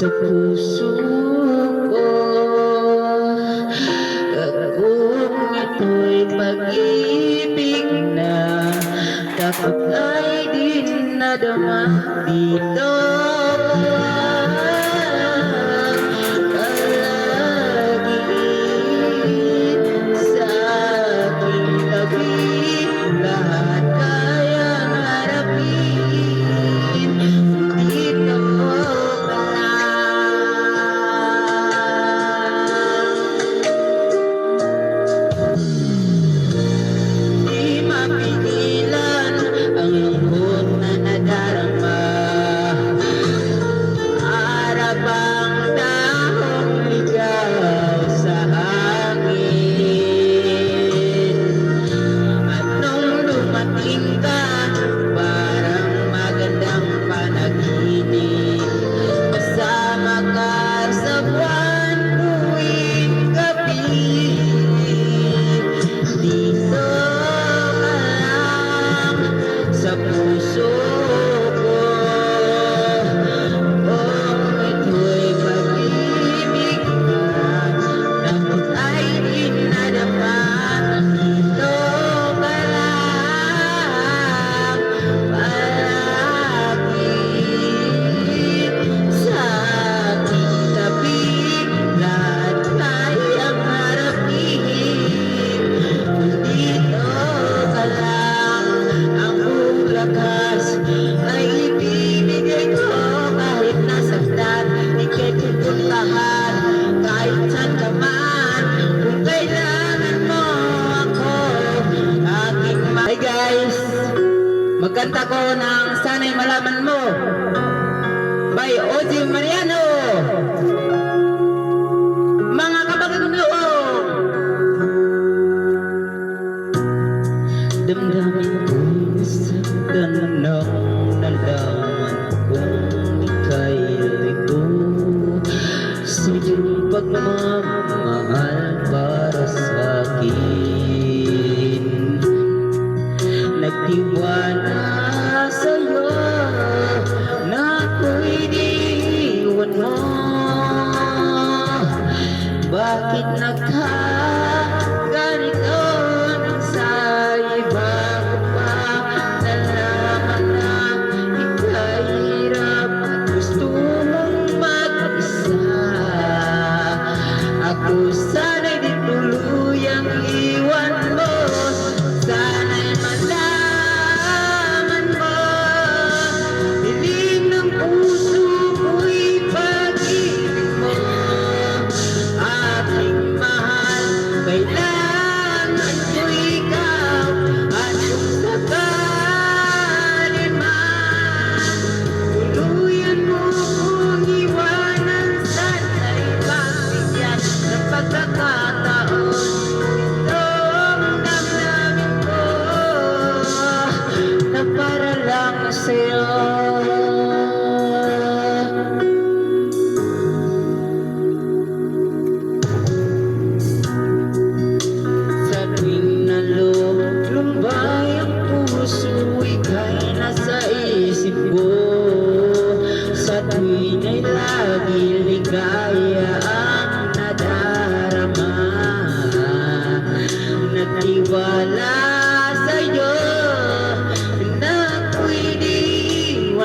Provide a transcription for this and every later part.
sa puso ko. Kagong ito'y pag-ibig na Kapag ay dinadama dito. kanta ko ng Sana'y Malaman Mo by Oji Mariano. Mga kapagnoong, damdamin ko sa kananok nalaman kong ika'y ito sa iyong pagmamahal. nagtiwala sa'yo na ako'y diwan mo. Bakit nagkaroon?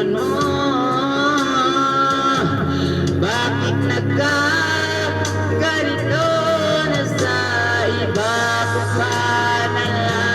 kaisipan mo Bakit nagkaganito na sa iba? Ko pa nalang